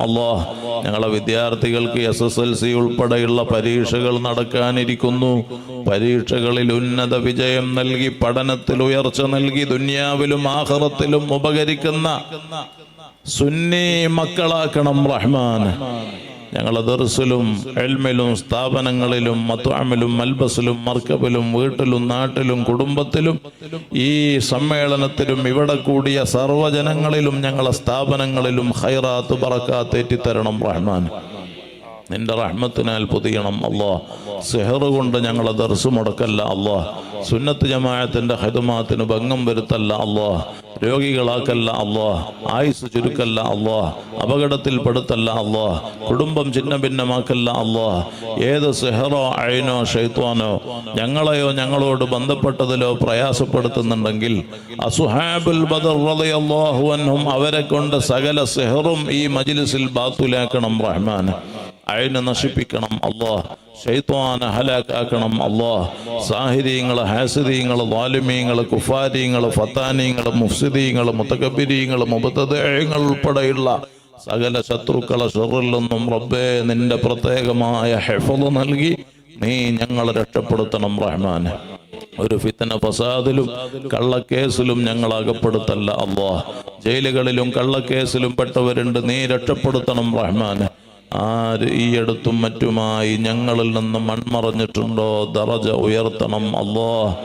അല്ലോ ഞങ്ങളുടെ വിദ്യാർത്ഥികൾക്ക് എസ് എസ് എൽ സി ഉൾപ്പെടെയുള്ള പരീക്ഷകൾ നടക്കാനിരിക്കുന്നു. പരീക്ഷകളിൽ ഉന്നത വിജയം നൽകി പഠനത്തിൽ ഉയർച്ച നൽകി ദുന്യാവിലും ആഹ്റത്തിലും ഉപകരിക്കുന്ന സുന്നി മക്കളാക്കണം റഹ്മാൻ ഞങ്ങളെ ദർസിലും എൽമിലും സ്ഥാപനങ്ങളിലും മത്വാമിലും മൽബസിലും മർക്കബിലും വീട്ടിലും നാട്ടിലും കുടുംബത്തിലും ഈ സമ്മേളനത്തിലും ഇവിടെ കൂടിയ സർവജനങ്ങളിലും ഞങ്ങളെ സ്ഥാപനങ്ങളിലും ഹൈറാത്ത് പറക്കാത്തേറ്റിത്തരണം റഹ്മാൻ. നിന്റെ റഹ്മത്തിനാൽ പൊതിയണം അള്ളാ സെഹറ് കൊണ്ട് ഞങ്ങളെ ദർസ് മുടക്കല്ല അള്ളാ സുന്നത്ത് ജമാഅത്തിന്റെ ഹൈദമാത്തിന് ഭംഗം വരുത്തല്ല അള്ളാ രോഗികളാക്കല്ല അള്ളാ ആയുസ് ചുരുക്കല്ല അള്ളാ അപകടത്തിൽപ്പെടുത്തല്ല അള്ളാ കുടുംബം ചിന്ന ഭിന്നമാക്കല്ല അള്ളാ ഏത് സെഹറോ അഴിനോ ഷെയ്ത്വാനോ ഞങ്ങളെയോ ഞങ്ങളോട് ബന്ധപ്പെട്ടതിലോ പ്രയാസപ്പെടുത്തുന്നുണ്ടെങ്കിൽ അസുഹാബുൽ ബദർ റളിയല്ലാഹു അൻഹും അവരെ കൊണ്ട് സകല സെഹറും ഈ മജ്ലിസിൽ ബാത്തുലാക്കണം റഹ്മാൻ അയിന് നശിപ്പിക്കണം അള്ളാ. ഷെയ്ത്വാന ഹലാക്കാക്കണം അള്ളാ. സാഹിര്യങ്ങൾ ഹാസിദീങ്ങൾ വാലിമീങ്ങൾ കുഫാരിങ്ങൾ ഫത്താനീങ്ങൾ മുഫ്സിദീങ്ങൾ മുത്തകബിരീങ്ങൾ മുബത്തദേഹങ്ങൾ ഉൾപ്പെടെയുള്ള സകല ശത്രുക്കളെ ഷെറിൽ നിന്നും റബ്ബേ നിന്റെ പ്രത്യേകമായ ഹെഫത് നൽകി നീ ഞങ്ങളെ രക്ഷപ്പെടുത്തണം റഹ്മാൻ ഒരു ഫിത്തന ഫസാദിലും കള്ളക്കേസിലും ഞങ്ങൾ അകപ്പെടുത്തല്ല അള്ളാഹ് ജയിലുകളിലും കള്ളക്കേസിലും പെട്ടവരുണ്ട് നീ രക്ഷപ്പെടുത്തണം റഹ്മാൻ ആര് ഈ അടുത്തും മറ്റുമായി ഞങ്ങളിൽ നിന്ന് മൺമറഞ്ഞിട്ടുണ്ടോ? ദറജ ഉയർത്തണം. അള്ളാഹ്